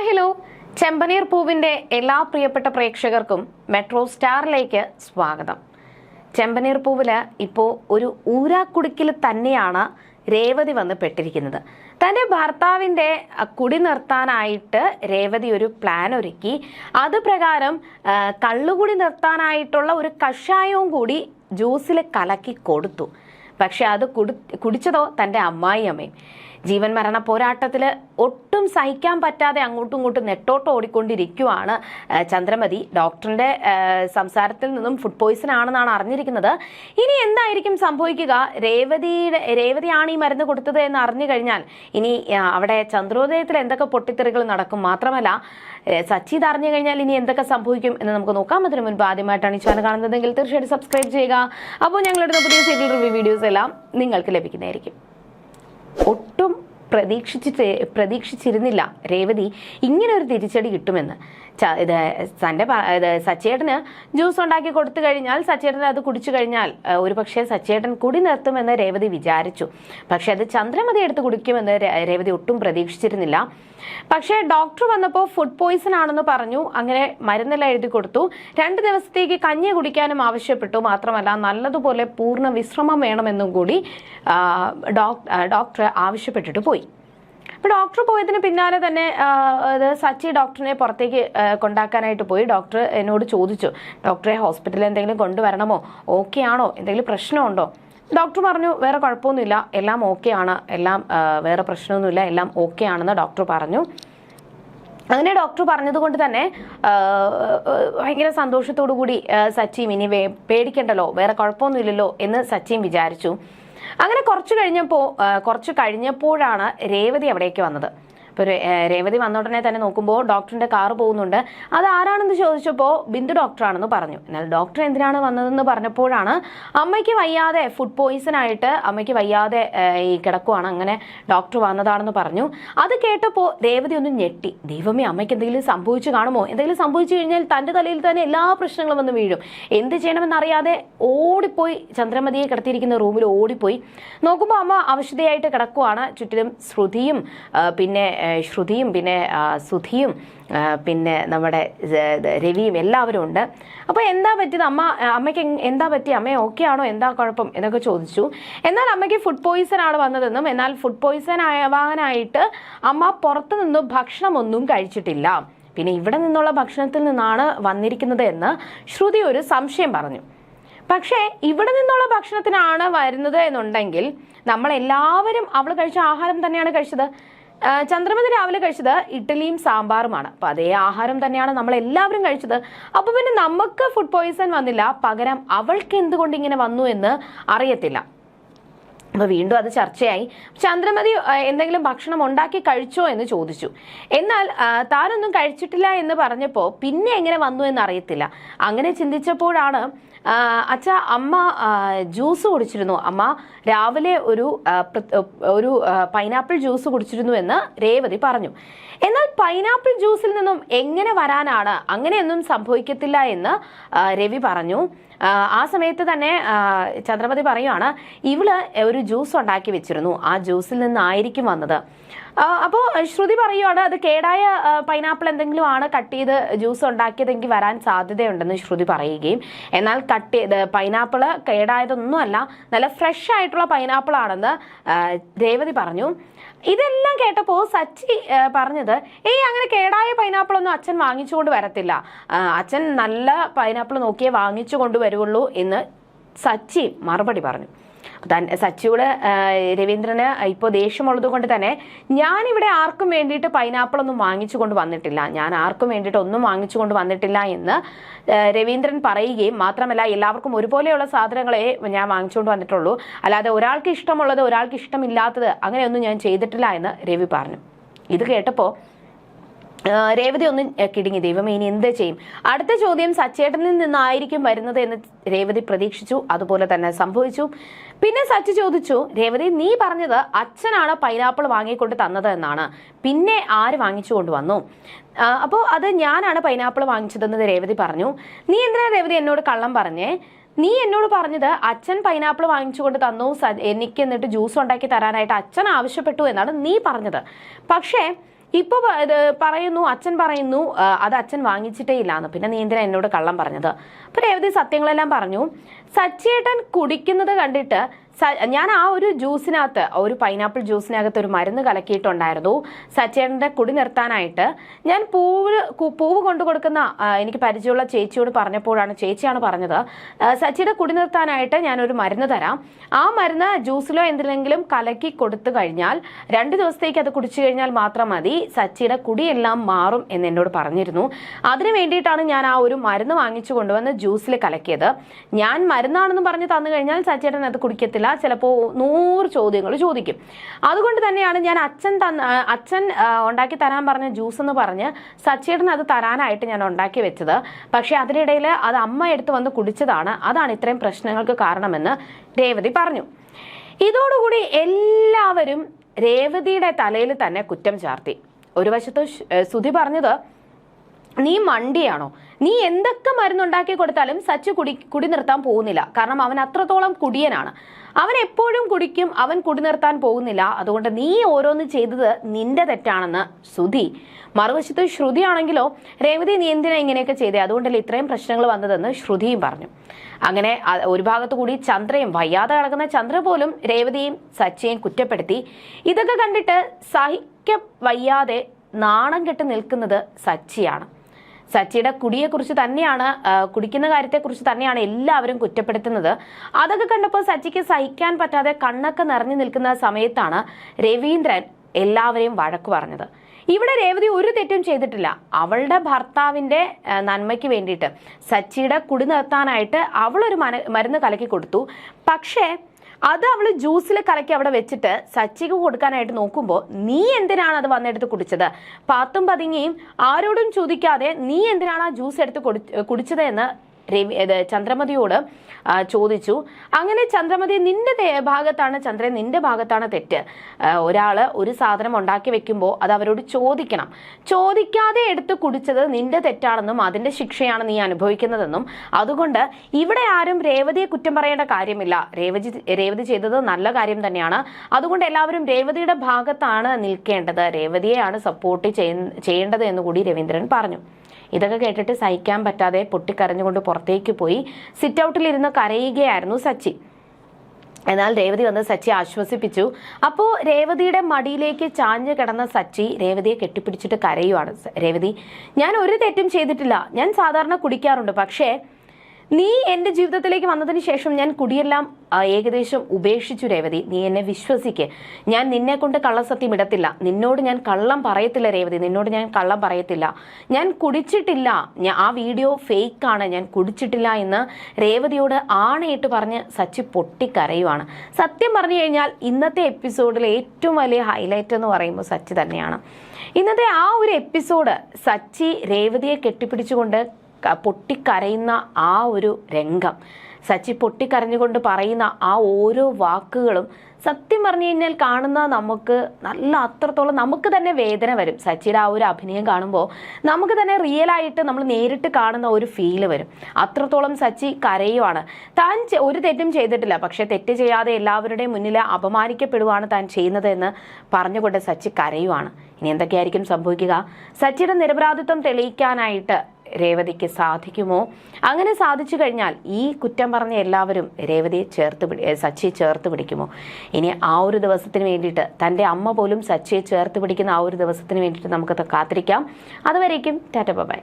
Hi hello. ചെമ്പനീർ പൂവിന്റെ എല്ലാ പ്രിയപ്പെട്ട പ്രേക്ഷകർക്കും മെട്രോ സ്റ്റാറിലേക്ക് സ്വാഗതം. ചെമ്പനീർ പൂവിൽ ഇപ്പോൾ ഒരു ഊരാക്കുടുക്കിൽ തന്നെയാണ് രേവതി വന്ന് പെട്ടിരിക്കുന്നത്. തന്റെ ഭർത്താവിന്റെ കുടി നിർത്താനായിട്ട് രേവതി ഒരു പ്ലാൻ ഒരുക്കി. അത് പ്രകാരം കള്ളുകുടി നിർത്താനായിട്ടുള്ള ഒരു കഷായവും കൂടി ജ്യൂസിൽ കലക്കി കൊടുത്തു. പക്ഷെ അത് കുടി കുടിച്ചതോ തന്റെ അമ്മായി അമ്മയും ജീവൻ മരണ പോരാട്ടത്തിൽ ഒട്ടും സഹിക്കാൻ പറ്റാതെ അങ്ങോട്ടും ഇങ്ങോട്ടും നെട്ടോട്ട് ഓടിക്കൊണ്ടിരിക്കുവാണ് ചന്ദ്രമതി. ഡോക്ടറിന്റെ സംസാരത്തിൽ നിന്നും ഫുഡ് പോയിസൺ ആണെന്നാണ് അറിഞ്ഞിരിക്കുന്നത്. ഇനി എന്തായിരിക്കും സംഭവിക്കുക? രേവതിയുടെ രേവതിയാണ് ഈ മരുന്ന് കൊടുത്തത് എന്ന് അറിഞ്ഞു കഴിഞ്ഞാൽ ഇനി അവിടെ ചന്ദ്രോദയത്തിൽ എന്തൊക്കെ പൊട്ടിത്തെറികൾ നടക്കും മാത്രമല്ല സച്ചി ഇത് അറിഞ്ഞു കഴിഞ്ഞാൽ ഇനി എന്തൊക്കെ സംഭവിക്കും എന്ന് നമുക്ക് നോക്കാം. അതിന് മുൻപ് ആദ്യമായിട്ടാണ് ഈ ചാനൽ കാണുന്നതെങ്കിൽ തീർച്ചയായിട്ടും സബ്സ്ക്രൈബ് ചെയ്യുക. അപ്പോൾ ഞങ്ങളുടെ പുതിയ സീരിയൽ റിവ്യൂ വീഡിയോസ് എല്ലാം നിങ്ങൾക്ക് ലഭിക്കുന്നതായിരിക്കും. ഒട്ടും പ്രതീക്ഷിച്ചിട്ട് പ്രതീക്ഷിച്ചിരുന്നില്ല. രേവതി ഇങ്ങനെ ഒരു തിരിച്ചടി കിട്ടുമെന്ന്. ഇത് തന്റെ ഇത് സച്ചേട്ടന് ജ്യൂസ് ഉണ്ടാക്കി കൊടുത്തു കഴിഞ്ഞാൽ സച്ചേട്ടൻ അത് കുടിച്ചു കഴിഞ്ഞാൽ ഒരു പക്ഷേ സച്ചേട്ടൻ കുടി നിർത്തുമെന്ന് രേവതി വിചാരിച്ചു. പക്ഷെ അത് ചന്ദ്രമതി എടുത്ത് കുടിക്കുമെന്ന് രേവതി ഒട്ടും പ്രതീക്ഷിച്ചിരുന്നില്ല. പക്ഷേ ഡോക്ടർ വന്നപ്പോൾ ഫുഡ് പോയിസൺ ആണെന്ന് പറഞ്ഞു അങ്ങനെ മരുന്നെല്ലാം എഴുതി കൊടുത്തു. രണ്ട് ദിവസത്തേക്ക് കഞ്ഞി കുടിക്കാനും ആവശ്യപ്പെട്ടു. മാത്രമല്ല നല്ലതുപോലെ പൂർണ വിശ്രമം വേണമെന്നും കൂടി ഡോക്ടർ ആവശ്യപ്പെട്ടിട്ട് പോയി. അപ്പോൾ ഡോക്ടർ പോയതിന് പിന്നാലെ തന്നെ സച്ചി ഡോക്ടറിനെ പുറത്തേക്ക് കൊണ്ടാക്കാനായിട്ട് പോയി. ഡോക്ടർ എന്നോട് ചോദിച്ചു ഡോക്ടറെ ഹോസ്പിറ്റലിൽ എന്തെങ്കിലും കൊണ്ടുവരണമോ? ഓക്കെ ആണോ? എന്തെങ്കിലും പ്രശ്നമുണ്ടോ? ഡോക്ടർ പറഞ്ഞു വേറെ കുഴപ്പമൊന്നുമില്ല. എല്ലാം ഓക്കെ ആണ്. എല്ലാം വേറെ പ്രശ്നമൊന്നുമില്ല. എല്ലാം ഓക്കെ ആണെന്ന് ഡോക്ടർ പറഞ്ഞു. അങ്ങനെ ഡോക്ടർ പറഞ്ഞതുകൊണ്ട് തന്നെ ഭയങ്കര സന്തോഷത്തോടു കൂടി സച്ചിയും ഇനി പേടിക്കണ്ടല്ലോ. വേറെ കുഴപ്പമൊന്നുമില്ലല്ലോ എന്ന് സച്ചിയും വിചാരിച്ചു. അങ്ങനെ കുറച്ച് കഴിഞ്ഞപ്പോൾ കുറച്ച് കഴിഞ്ഞപ്പോഴാണ് രേവതി അവിടേക്ക് വന്നത്. അപ്പോൾ രേവതി വന്ന ഉടനെ തന്നെ നോക്കുമ്പോൾ ഡോക്ടറിന്റെ കാറ് പോകുന്നുണ്ട്. അത് ആരാണെന്ന് ചോദിച്ചപ്പോൾ ബിന്ദു ഡോക്ടറാണെന്ന് പറഞ്ഞു. എന്നാൽ ഡോക്ടർ എന്തിനാണ് വന്നതെന്ന് പറഞ്ഞപ്പോഴാണ് അമ്മയ്ക്ക് വയ്യാതെ ഫുഡ് പോയിസൺ ആയിട്ട് അമ്മയ്ക്ക് വയ്യാതെ ഈ കിടക്കുവാണ്. അങ്ങനെ ഡോക്ടർ വന്നതാണെന്ന് പറഞ്ഞു. അത് കേട്ടപ്പോൾ രേവതി ഒന്ന് ഞെട്ടി. ദൈവമേ അമ്മയ്ക്ക് എന്തെങ്കിലും സംഭവിച്ചു കാണുമോ? എന്തെങ്കിലും സംഭവിച്ചു കഴിഞ്ഞാൽ തന്റെ തലയിൽ തന്നെ എല്ലാ പ്രശ്നങ്ങളും വന്ന് വീഴും. എന്ത് ചെയ്യണമെന്നറിയാതെ ഓടിപ്പോയി ചന്ദ്രമതിയെ കിടത്തിയിരിക്കുന്ന റൂമിൽ ഓടിപ്പോയി. നോക്കുമ്പോൾ അമ്മ അവശതയായിട്ട് കിടക്കുവാണ്. ചുറ്റിലും ശ്രുതിയും പിന്നെ ശ്രുതിയും പിന്നെ സുധിയും പിന്നെ നമ്മുടെ രവിയും എല്ലാവരും ഉണ്ട്. അപ്പോൾ എന്താ പറ്റിയത്? അമ്മ അമ്മയ്ക്ക് എന്താ പറ്റി അമ്മ ഓക്കെ ആണോ? എന്താ കുഴപ്പം? എന്നൊക്കെ ചോദിച്ചു. എന്നാൽ അമ്മയ്ക്ക് ഫുഡ് പോയിസൺ ആണ് വന്നതെന്നും എന്നാൽ ഫുഡ് പോയിസൺ ആവാനായിട്ട് അമ്മ പുറത്തു നിന്നും ഭക്ഷണമൊന്നും കഴിച്ചിട്ടില്ല. പിന്നെ ഇവിടെ നിന്നുള്ള ഭക്ഷണത്തിൽ നിന്നാണ് വന്നിരിക്കുന്നത് എന്ന് ശ്രുതി ഒരു സംശയം പറഞ്ഞു. പക്ഷേ ഇവിടെ നിന്നുള്ള ഭക്ഷണത്തിനാണ് വരുന്നത് എന്നുണ്ടെങ്കിൽ നമ്മളെല്ലാവരും അവൾ കഴിച്ച ആഹാരം തന്നെയാണ് കഴിച്ചത്. ചന്ദ്രമതി രാവിലെ കഴിച്ചത് ഇഡ്ഡലിയും സാമ്പാറുമാണ്. അപ്പൊ അതേ ആഹാരം തന്നെയാണ് നമ്മൾ എല്ലാവരും കഴിച്ചത്. അപ്പൊ പിന്നെ നമുക്ക് ഫുഡ് പോയിസൺ വന്നില്ല. പകരം അവൾക്ക് എന്തുകൊണ്ട് ഇങ്ങനെ വന്നു എന്ന് അറിയത്തില്ല. അപ്പൊ വീണ്ടും അത് ചർച്ചയായി. ചന്ദ്രമതി എന്തെങ്കിലും ഭക്ഷണം ഉണ്ടാക്കി കഴിച്ചോ എന്ന് ചോദിച്ചു. എന്നാൽ താനൊന്നും കഴിച്ചിട്ടില്ല എന്ന് പറഞ്ഞപ്പോൾ പിന്നെ എങ്ങനെ വന്നു എന്ന് അറിയത്തില്ല അങ്ങനെ ചിന്തിച്ചപ്പോഴാണ് അച്ഛ അമ്മ ജ്യൂസ് കുടിച്ചിരുന്നു. അമ്മ രാവിലെ ഒരു ഒരു പൈനാപ്പിൾ ജ്യൂസ് കുടിച്ചിരുന്നു എന്ന് രേവതി പറഞ്ഞു. എന്നാൽ പൈനാപ്പിൾ ജ്യൂസിൽ നിന്നും എങ്ങനെ വരാനാണ്? അങ്ങനെയൊന്നും സംഭവിക്കത്തില്ല എന്ന് രവി പറഞ്ഞു. ആ, സമയത്ത് തന്നെ ചന്ദ്രമതി പറയുവാണ് ഇവൾ ഒരു ജ്യൂസ് ഉണ്ടാക്കി വെച്ചിരുന്നു. ആ ജ്യൂസിൽ നിന്നായിരിക്കും വന്നത്. അപ്പോൾ ശ്രുതി പറയുവാണ് അത് കേടായ പൈനാപ്പിൾ എന്തെങ്കിലും ആണ് കട്ട് ചെയ്ത് ജ്യൂസ് ഉണ്ടാക്കിയതെങ്കിൽ വരാൻ സാധ്യതയുണ്ടെന്ന് ശ്രുതി പറയുകയും എന്നാൽ കട്ട് ചെയ്ത് പൈനാപ്പിൾ കേടായതൊന്നുമല്ല നല്ല ഫ്രഷ് ആയിട്ടുള്ള പൈനാപ്പിൾ ആണെന്ന് രേവതി പറഞ്ഞു. ഇതെല്ലാം കേട്ടപ്പോൾ സച്ചി പറഞ്ഞത് ഏയ് അങ്ങനെ കേടായ പൈനാപ്പിൾ ഒന്നും അച്ഛൻ വാങ്ങിച്ചുകൊണ്ട് വരത്തില്ല. അച്ഛൻ നല്ല പൈനാപ്പിൾ നോക്കിയേ വാങ്ങിച്ചു കൊണ്ടുവരുള്ളൂ എന്ന് സച്ചി മറുപടി പറഞ്ഞു. താൻ സച്ചിയോട് രവീന്ദ്രന് ഇപ്പോൾ ദേഷ്യമുള്ളത് കൊണ്ട് തന്നെ ഞാനിവിടെ ആർക്കും വേണ്ടിയിട്ട് പൈനാപ്പിൾ ഒന്നും വാങ്ങിച്ചു കൊണ്ട് വന്നിട്ടില്ല. ഞാൻ ആർക്കും വേണ്ടിയിട്ട് ഒന്നും വാങ്ങിച്ചു കൊണ്ട് വന്നിട്ടില്ല എന്ന് രവീന്ദ്രൻ പറയുകയും മാത്രമല്ല എല്ലാവർക്കും ഒരുപോലെയുള്ള സാധനങ്ങളെ ഞാൻ വാങ്ങിച്ചുകൊണ്ട് വന്നിട്ടുള്ളൂ. അല്ലാതെ ഒരാൾക്ക് ഇഷ്ടമുള്ളത് ഒരാൾക്ക് ഇഷ്ടമില്ലാത്തത് അങ്ങനെയൊന്നും ഞാൻ ചെയ്തിട്ടില്ല എന്ന് രവി പറഞ്ഞു. ഇത് കേട്ടപ്പോൾ രേവതി ഒന്ന് കിടുങ്ങി ദൈവമേ ഇനി എന്ത് ചെയ്യും? അടുത്ത ചോദ്യം സച്ചേട്ടനിൽ നിന്നായിരിക്കും വരുന്നത് എന്ന് രേവതി പ്രതീക്ഷിച്ചു. അതുപോലെ തന്നെ സംഭവിച്ചു. പിന്നെ സച്ച് ചോദിച്ചു രേവതി നീ പറഞ്ഞത് അച്ഛനാണ് പൈനാപ്പിൾ വാങ്ങിക്കൊണ്ട് തന്നത് എന്നാണ്. പിന്നെ ആര് വാങ്ങിച്ചു കൊണ്ടുവന്നു അപ്പോൾ അത് ഞാനാണ് പൈനാപ്പിൾ വാങ്ങിച്ചതെന്ന് രേവതി പറഞ്ഞു. നീ എന്തിനാ രേവതി എന്നോട് കള്ളം പറഞ്ഞേ? നീ എന്നോട് പറഞ്ഞത് അച്ഛൻ പൈനാപ്പിൾ വാങ്ങിച്ചുകൊണ്ട് തന്നു എനിക്ക് എന്നിട്ട് ജ്യൂസ് ഉണ്ടാക്കി തരാനായിട്ട് അച്ഛൻ ആവശ്യപ്പെട്ടു എന്നാണ് നീ പറഞ്ഞത്. പക്ഷേ ഇപ്പൊ പറയുന്നു അച്ഛൻ പറയുന്നു അത് അച്ഛൻ വാങ്ങിച്ചിട്ടേ ഇല്ലാന്ന്. പിന്നെ നീ എന്നോട് കള്ളം പറഞ്ഞത്. അപ്പൊ രേവതി സത്യങ്ങളെല്ലാം പറഞ്ഞു. സച്ചേട്ടൻ കുടിക്കുന്നത് കണ്ടിട്ട് ഞാൻ ആ ഒരു ജ്യൂസിനകത്ത് ഒരു പൈനാപ്പിൾ ജ്യൂസിനകത്ത് ഒരു മരുന്ന് കലക്കിയിട്ടുണ്ടായിരുന്നു സച്ചേട്ടന്റെ കുടി നിർത്താനായിട്ട്. ഞാൻ പൂവ് പൂവ് കൊണ്ടു കൊടുക്കുന്ന എനിക്ക് പരിചയമുള്ള ചേച്ചിയോട് പറഞ്ഞപ്പോഴാണ് ചേച്ചിയാണ് പറഞ്ഞത് സച്ചിയുടെ കുടി നിർത്താനായിട്ട് ഞാനൊരു മരുന്ന് തരാം. ആ മരുന്ന് ജ്യൂസിലോ എന്തിലെങ്കിലും കലക്കി കൊടുത്തു കഴിഞ്ഞാൽ രണ്ട് ദിവസത്തേക്ക് അത് കുടിച്ചു കഴിഞ്ഞാൽ മാത്രം മതി സച്ചിയുടെ കുടിയെല്ലാം മാറും എന്ന് എന്നോട് പറഞ്ഞിരുന്നു. അതിനു വേണ്ടിയിട്ടാണ് ഞാൻ ആ ഒരു മരുന്ന് വാങ്ങിച്ചു കൊണ്ടുവന്ന് ജ്യൂസിൽ കലക്കിയത്. ഞാൻ മരുന്നാണെന്ന് പറഞ്ഞ് തന്നു കഴിഞ്ഞാൽ സച്ചേട്ടൻ അത് കുടിക്കത്തില്ല ചിലപ്പോൾ നൂറ് ചോദ്യങ്ങൾ ചോദിക്കും. അതുകൊണ്ട് തന്നെയാണ് ഞാൻ അച്ഛൻ തന്ന അച്ഛൻ ഉണ്ടാക്കി തരാൻ പറഞ്ഞ ജ്യൂസ് എന്ന് പറഞ്ഞ് സച്ചേട്ടൻ അത് തരാനായിട്ട് ഞാൻ ഉണ്ടാക്കി വെച്ചത്. പക്ഷെ അതിനിടയിൽ അത് അമ്മ എടുത്ത് വന്ന് കുടിച്ചതാണ്. അതാണ് ഇത്രയും പ്രശ്നങ്ങൾക്ക് കാരണമെന്ന് രേവതി പറഞ്ഞു. ഇതോടുകൂടി എല്ലാവരും രേവതിയുടെ തലയിൽ തന്നെ കുറ്റം ചാർത്തി. ഒരു വശത്ത് സുധി പറഞ്ഞത് നീ മണ്ടിയാണോ? നീ എന്തൊക്കെ മരുന്നുണ്ടാക്കി കൊടുത്താലും സച്ച് കുടി കുടി നിർത്താൻ പോകുന്നില്ല. കാരണം അവൻ അത്രത്തോളം കുടിയനാണ്. അവൻ എപ്പോഴും കുടിക്കും അവൻ കുടി നിർത്താൻ പോകുന്നില്ല. അതുകൊണ്ട് നീ ഓരോന്ന് ചെയ്തത് നിന്റെ തെറ്റാണെന്ന് ശ്രുതി. മറുവശത്ത് ശ്രുതി ആണെങ്കിലോ രേവതി നീ എന്തിനാ ഇങ്ങനെയൊക്കെ ചെയ്തേ? അതുകൊണ്ടല്ലേ ഇത്രയും പ്രശ്നങ്ങൾ വന്നതെന്ന് ശ്രുതിയും പറഞ്ഞു. അങ്ങനെ ഒരു ഭാഗത്തു കൂടി ചന്ദ്രയും വയ്യാതെ കിടക്കുന്ന ചന്ദ്ര പോലും രേവതിയും സച്ചയും കുറ്റപ്പെടുത്തി. ഇതൊക്കെ കണ്ടിട്ട് സഹിക്ക വയ്യാതെ നാണം കെട്ട് നിൽക്കുന്നത് സച്ചിയാണ്. സച്ചിയുടെ കുടിയെക്കുറിച്ച് തന്നെയാണ് കുടിക്കുന്ന കാര്യത്തെക്കുറിച്ച് തന്നെയാണ് എല്ലാവരും കുറ്റപ്പെടുത്തുന്നത്. അതൊക്കെ കണ്ടപ്പോൾ സച്ചിക്ക് സഹിക്കാൻ പറ്റാതെ കണ്ണൊക്കെ നിറഞ്ഞു നിൽക്കുന്ന സമയത്താണ് രവീന്ദ്രൻ എല്ലാവരെയും വഴക്ക് പറഞ്ഞത്. ഇവിടെ രേവതി ഒരു തെറ്റും ചെയ്തിട്ടില്ല. അവളുടെ ഭർത്താവിന്റെ നന്മയ്ക്ക് വേണ്ടിയിട്ട് സച്ചിയുടെ കുടി നിർത്താനായിട്ട് അവളൊരു മരുന്ന് കലക്കി കൊടുത്തു. പക്ഷേ അത് അവൾ ജ്യൂസിൽ കലക്കി അവിടെ വെച്ചിട്ട് സച്ചിക്ക് കൊടുക്കാനായിട്ട് നോക്കുമ്പോൾ നീ എന്തിനാണ് അത് വന്നെടുത്ത് കുടിച്ചത്? പാത്തും പതുങ്ങിയും ആരോടും ചോദിക്കാതെ നീ എന്തിനാണ് ആ ജ്യൂസ് എടുത്ത് കുടി- കുടിച്ചത് എന്ന് രവി ചന്ദ്രമതിയോട് ചോദിച്ചു. അങ്ങനെ ചന്ദ്രമതി നിന്റെ ഭാഗത്താണ് ചന്ദ്രൻ നിന്റെ ഭാഗത്താണ് തെറ്റ്. ഒരാൾ ഒരു സാധനം ഉണ്ടാക്കി വെക്കുമ്പോൾ അത് അവരോട് ചോദിക്കണം. ചോദിക്കാതെ എടുത്ത് കുടിച്ചത് നിന്റെ തെറ്റാണെന്നും അതിന്റെ ശിക്ഷയാണ് നീ അനുഭവിക്കുന്നതെന്നും. അതുകൊണ്ട് ഇവിടെ ആരും രേവതിയെ കുറ്റം പറയേണ്ട കാര്യമില്ല. രേവതി രേവതി ചെയ്തത് നല്ല കാര്യം തന്നെയാണ്. അതുകൊണ്ട് എല്ലാവരും രേവതിയുടെ ഭാഗത്താണ് നിൽക്കേണ്ടത്. രേവതിയെയാണ് സപ്പോർട്ട് ചെയ്യേണ്ടത് എന്ന് കൂടി രവീന്ദ്രൻ പറഞ്ഞു. ഇതൊക്കെ കേട്ടിട്ട് സഹിക്കാൻ പറ്റാതെ പൊട്ടിക്കരഞ്ഞുകൊണ്ട് പുറത്തേക്ക് പോയി സിറ്റ് ഔട്ടിലിരുന്ന് കരയുകയായിരുന്നു സച്ചി. എന്നാൽ രേവതി വന്ന് സച്ചി ആശ്വസിപ്പിച്ചു. അപ്പോൾ രേവതിയുടെ മടിയിലേക്ക് ചാഞ്ഞു കിടന്ന സച്ചി രേവതിയെ കെട്ടിപ്പിടിച്ചിട്ട് കരയുവാണ്. രേവതി ഞാൻ ഒരു തെറ്റും ചെയ്തിട്ടില്ല. ഞാൻ സാധാരണ കുടിക്കാറുണ്ട്. പക്ഷേ നീ എന്റെ ജീവിതത്തിലേക്ക് വന്നതിന് ശേഷം ഞാൻ കുടിയെല്ലാം ഏകദേശം ഉപേക്ഷിച്ചു രേവതി. നീ എന്നെ വിശ്വസിക്ക്. ഞാൻ നിന്നെ കൊണ്ട് കള്ളസത്യം ഇടത്തില്ല. നിന്നോട് ഞാൻ കള്ളം പറയത്തില്ല രേവതി. നിന്നോട് ഞാൻ കള്ളം പറയത്തില്ല. ഞാൻ കുടിച്ചിട്ടില്ല. ഞാൻ ആ വീഡിയോ ഫേക്ക് ആണ് ഞാൻ കുടിച്ചിട്ടില്ല എന്ന് രേവതിയോട് ആണയിട്ട് പറഞ്ഞ് സച്ചി പൊട്ടിക്കരയുവാണ്. സത്യം പറഞ്ഞു കഴിഞ്ഞാൽ ഇന്നത്തെ എപ്പിസോഡിലെ ഏറ്റവും വലിയ ഹൈലൈറ്റ് എന്ന് പറയുമ്പോൾ സച്ചി തന്നെയാണ്. ഇന്നത്തെ ആ ഒരു എപ്പിസോഡ് സച്ചി രേവതിയെ കെട്ടിപ്പിടിച്ചുകൊണ്ട് പൊട്ടിക്കരയുന്ന ആ ഒരു രംഗം. സച്ചി പൊട്ടിക്കരഞ്ഞുകൊണ്ട് പറയുന്ന ആ ഓരോ വാക്കുകളും സത്യം പറഞ്ഞു കഴിഞ്ഞാൽ കാണുന്ന നമുക്ക് നല്ല അത്രത്തോളം നമുക്ക് തന്നെ വേദന വരും. സച്ചിയുടെ ആ ഒരു അഭിനയം കാണുമ്പോൾ നമുക്ക് തന്നെ റിയൽ ആയിട്ട് നമ്മൾ നേരിട്ട് കാണുന്ന ഒരു ഫീൽ വരും. അത്രത്തോളം സച്ചി കരയുവാണ്. താൻ ഒരു തെറ്റും ചെയ്തിട്ടില്ല. പക്ഷേ തെറ്റ് ചെയ്യാതെ എല്ലാവരുടെയും മുന്നിൽ അപമാനിക്കപ്പെടുവാണ് താൻ ചെയ്യുന്നത് എന്ന് പറഞ്ഞുകൊണ്ട് സച്ചി കരയുവാണ്. ഇനി എന്തൊക്കെയായിരിക്കും സംഭവിക്കുക? സച്ചിയുടെ നിരപരാധിത്വം തെളിയിക്കാനായിട്ട് രേവതിക്ക് സാധിക്കുമോ? അങ്ങനെ സാധിച്ചു കഴിഞ്ഞാൽ ഈ കുറ്റം പറഞ്ഞ എല്ലാവരും രേവതിയെ ചേർത്ത് പിടി ഏ, സച്ചിയെ ചേർത്ത് പിടിക്കുമോ? ഇനി ആ ഒരു ദിവസത്തിന് വേണ്ടിയിട്ട് തന്റെ അമ്മ പോലും സച്ചിയെ ചേർത്ത് പിടിക്കുന്ന ആ ഒരു ദിവസത്തിന് വേണ്ടിയിട്ട് നമുക്ക് കാത്തിരിക്കാം. അതുവരേക്കും ടാറ്റ ബൈ.